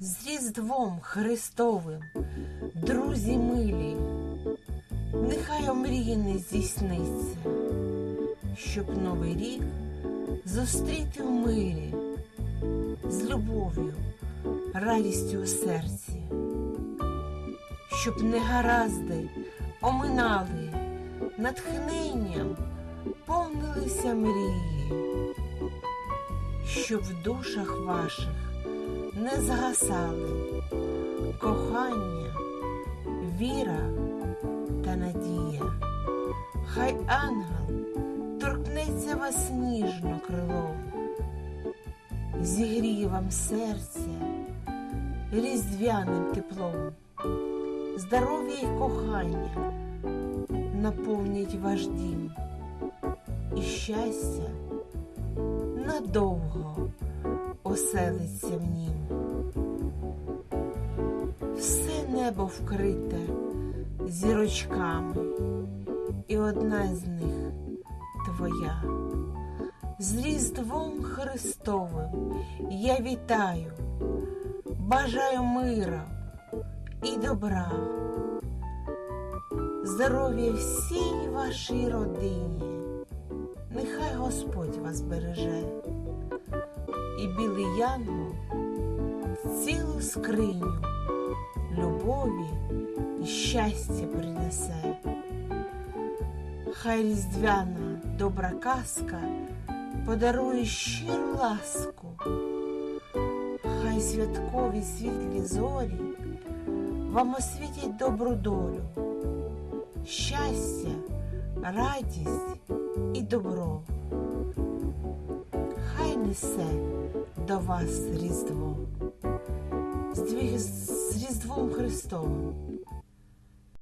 з Різдвом Христовим, друзі милі, нехай омріяне здійсниться, щоб новий рік зустріти в мирі, з любов'ю, радістю у серці, щоб негаразди оминали, натхненням повнилися мрії, щоб в душах ваших не згасали. Кохання, віра та надія. Хай ангел торкнеться вас ніжно крилом, зігріє вам серце різдвяним теплом, здоров'я й кохання наповнять ваш дім. І щастя надовго оселиться в нім. Все небо вкрите зірочками, і одна з них твоя. З Різдвом Христовим я вітаю, бажаю мира і добра, здоров'я всій вашій родині, нехай Господь вас береже, і білий янгол цілу скриню любові і щастя принесе. Хай різдвяна добра казка подарує щиру ласку, хай святкові світлі зорі вам освітять добру долю, щастя, радість і добро. Хай несе до вас Різдво з Різдвом Христовим.